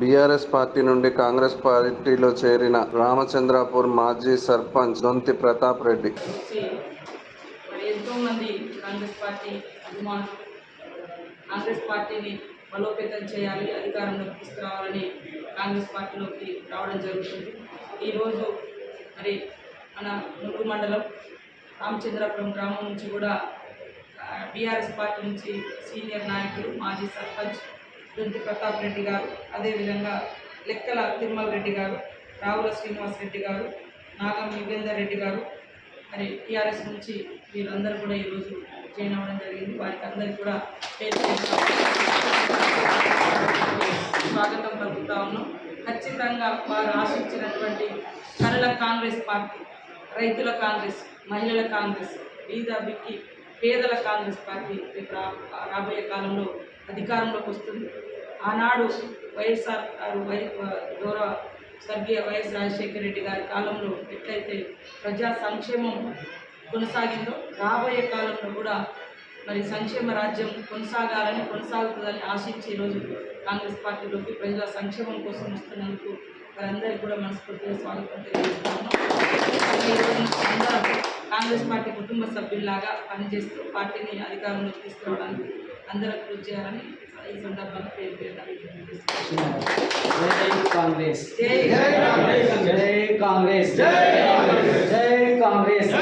BRS party నుండి కాంగ్రెస్ పార్టీలో చేరిన రామచంద్రాపూర్ మాజీ సర్పంచ్ దొంతి ప్రతాప్ రెడ్డి. ఎంతో మంది కాంగ్రెస్ పార్టీ అభిమానులు కాంగ్రెస్ పార్టీని బలోపేతం చేయాలి అధికారంలోకి తీసుకురావాలని కాంగ్రెస్ పార్టీలోకి రావడం జరుగుతుంది. ఈరోజు మరి మన ముగ్గు మండలం రామచంద్రపురం గ్రామం నుంచి కూడా బీఆర్ఎస్ పార్టీ నుంచి సీనియర్ నాయకులు మాజీ సర్పంచ్ దొంతి ప్రతాప్ రెడ్డి గారు అదేవిధంగా లెక్కల తిరుమల రెడ్డి గారు రావుల శ్రీనివాస్ రెడ్డి గారు నాగం యుగేందర్ రెడ్డి గారు. మరి టీఆర్ఎస్ నుంచి వీరందరూ కూడా ఈరోజు జాయిన్ అవ్వడం జరిగింది. వారికి అందరికీ కూడా పేరు స్వాగతం పలుకుతా ఉన్నాం. ఖచ్చితంగా వారు ఆశించినటువంటి కరల కాంగ్రెస్ పార్టీ రైతుల కాంగ్రెస్ మహిళల కాంగ్రెస్ బీద బిక్కి పేదల కాంగ్రెస్ పార్టీ రేపు రాబోయే కాలంలో అధికారంలోకి వస్తుంది. ఆనాడు వైఎస్ఆర్ గారు వై గౌరవ స్వర్గీయ వైఎస్ రాజశేఖర రెడ్డి గారి కాలంలో ఎట్లయితే ప్రజా సంక్షేమం కొనసాగిందో రాబోయే కాలంలో కూడా మరి సంక్షేమ రాజ్యం కొనసాగాలని కొనసాగుతుందని ఆశించి ఈరోజు కాంగ్రెస్ పార్టీలోకి ప్రజల సంక్షేమం కోసం వస్తున్నందుకు వారందరికీ కూడా మనస్ఫూర్తిగా స్వాగతం తెలియజేస్తున్నాం కాంగ్రెస్ పార్టీ కుటుంబ సభ్యుల్లాగా పనిచేస్తూ పార్టీని అధికారంలోకి తీసుకురావడానికి అందరూ కృషి చేయాలని ఈ సందర్భంగా పేరు పేరు జై కాంగ్రెస్ జై జై కాంగ్రెస్ జై కాంగ్రెస్ జై కాంగ్రెస్ జై కాంగ్రెస్